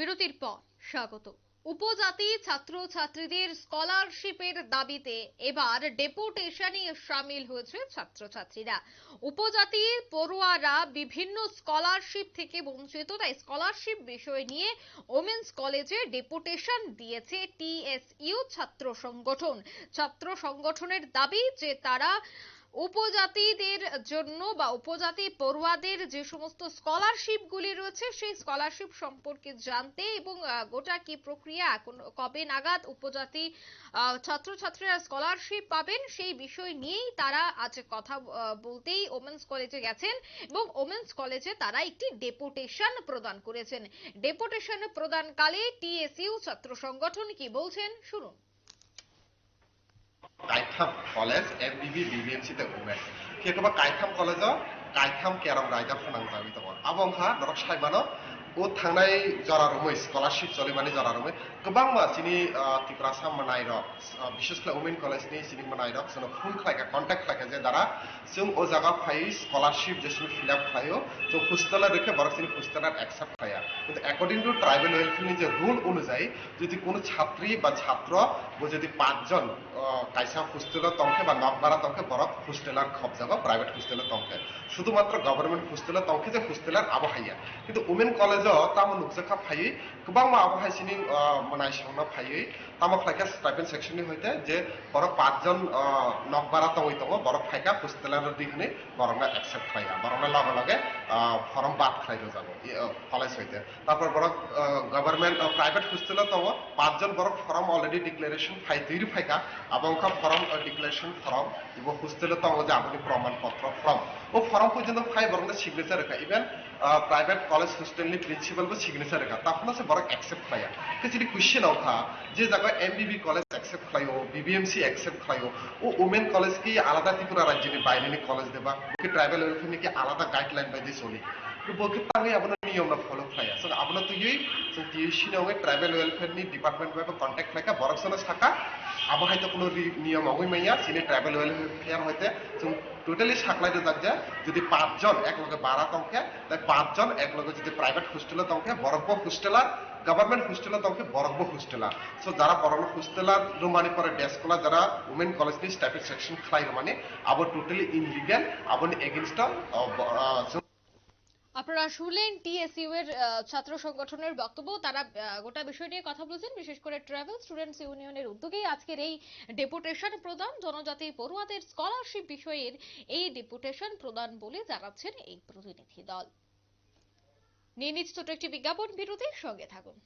বিরতির পর স্বাগত। উপজাতি ছাত্রছাত্রীদের স্কলারশিপের দাবিতে এবার ডেপুটেশনে সামিল হয়েছে ছাত্রছাত্রীরা। উপজাতি পড়ুয়ারা বিভিন্ন স্কলারশিপ থেকে বঞ্চিত। তাই স্কলারশিপ বিষয় নিয়ে ওমেন্স কলেজে ডেপুটেশন দিয়েছে টিএসইউ ছাত্র সংগঠন। ছাত্র সংগঠনের দাবি যে তারা উপজাতিদের জন্য বা উপজাতি পড়ুয়াদের যে সমস্ত স্কলারশিপ গুলি রয়েছে, সেই স্কলারশিপ সম্পর্কে জানতে এবং গোটা কি প্রক্রিয়া কবে নাগাদ উপজাতি ছাত্রছাত্রীরা স্কলারশিপ পাবেন, সেই বিষয় নিয়েই তারা আজ কথা বলতেই ওমেন্স কলেজে গেছেন এবং ওমেন্স কলেজে তারা একটি ডেপুটেশন প্রদান করেছেন। ডেপুটেশন প্রদানকালে টিএসইউ ছাত্র সংগঠন কি বলছেন? শুনুন। কাইথাম কলেজ এমবিবি বিবিএমসিতে উমেন তোমার কাইথাম কলেজৰ কাইথাম কেৰম ৰাইডৰ সুনাম যাবিত আৱংহা নৰক চাইমানৰ থাই জরা রমই স্কলারশিপ চলে মানে জরা রমই গবান তিপ্রাসা মানাই রক বিশেষ করে উমেন কলেজ নিয়ে মানাই রক যেন ফোন খাইকা কন্টাক্ট খাইকা যে দ্বারা যেন ও জায়গা ফাই স্কলারশিপ যে ফিল আপ খাই তো হোস্টেলের রেখে বড় সিনি হোস্টেলার অ্যাকসেপ্ট খাইয়া কিন্তু অ্যাকর্ডিং টু ট্রাইবেল ওয়েলফেয়ার যে রুল অনুযায়ী, যদি কোনো ছাত্রী বা ছাত্র ও যদি পাঁচজন কাইসা হোস্টেল তঙ্কে বা নকবারা তঙ্কে বরফ হোস্টেলার খব যাব প্রাইভেট হোস্টেলের তঙ্কে শুধুমাত্র গভর্নমেন্ট হোস্টেলের তঙ্কে যে হোস্টেলার আবহাইয়া কিন্তু উমেন কলেজ tamo nukjaka ফাইকা হোস্টেলার দি লগে লগে ফর্ম বাদ খাইলো যাব কলেজ হইতে তারপর বরক গভর্নমেন্ট প্রাইভেট হোস্টেলার তঙ্গ পাঁচজন বরক ফর্ম অলরেডি ডিক্লারেশন ফাই দুই ফাইকা আবংকা ফর্ম ডিক্লারেশন ফর্ম এবং হোস্টেলার তঙ্গ যে আপনি প্রমাণপত্র ফর্ম ও ফর্ম পর্যন্ত ফাই বরং সিগনেচার রেখা ইভেন প্রাইভেট কলেজ হোস্টেলনি প্রিন্সিপাল বা সিগনেচার রেখা তখন সে বড় অ্যাকসেপ্ট খাইয়া কিছু কোশ্চেন ওঠা যে জায়গায় এমবিবি কলেজ অ্যাকসেপ্ট খাইও বিবিএমসি অ্যাকসেপ্ট খাইও ও ওমেন কলেজ কি আলাদা ত্রিপুরা রাজ্যে বাইরে কলেজ দেবা ওকে ট্রাইবেল ওয়েলফেয়ার কি আলাদা গাইডলাইন বাই দিয়ে চলি বলতে পারি আপনার નિયમનો ફોલો আসলে સો তো તો યુઈ સો না হয়ে ટ્રાઇબલ ওয়েলফেয়ার নিয়ে ডিপার্টমেন্ট વાળો કોન્ટેક્ટ લાગે બરકસન શાખા আবার হয়তো কোনো নিয়ম অবৈমাইয়া সিলেট ট্রাইবেল ওয়েলফেয়ার হইতে টোটালি সাকলাইতে যাক যে যদি পাঁচজন একলগে বারা তংকে তাই পাঁচজন একলগে যদি প্রাইভেট হোস্টেলে তংকে বরফ হোস্টেলার গভর্নমেন্ট হোস্টেলে তংকে বরফ হোস্টেলার সো যারা বরফ হোস্টেলার রুমানি পরে ডেস্কলা যারা উমেন কলেজ নি স্টাফের সেকশন খাই মানে আবার টোটালি ইনলিগাল আবার এগেনস্ট আপনারা শুনলেন টিএসইউ এর ছাত্র সংগঠনের বক্তব্য। তারা গোটা বিষয় নিয়ে কথা বলেছেন, বিশেষ করে ট্রাভেল স্টুডেন্টস ইউনিয়নের উদ্যোগেই আজকের এই ডেপুটেশন প্রদান। জনজাতি পড়ুয়াদের স্কলারশিপ বিষয়ের এই ডেপুটেশন প্রদান বলে জানাচ্ছেন এই প্রতিনিধি দল। নিয়ে নিচ্ছি ছোট একটি বিজ্ঞাপন, বিরতির সঙ্গে থাকুন।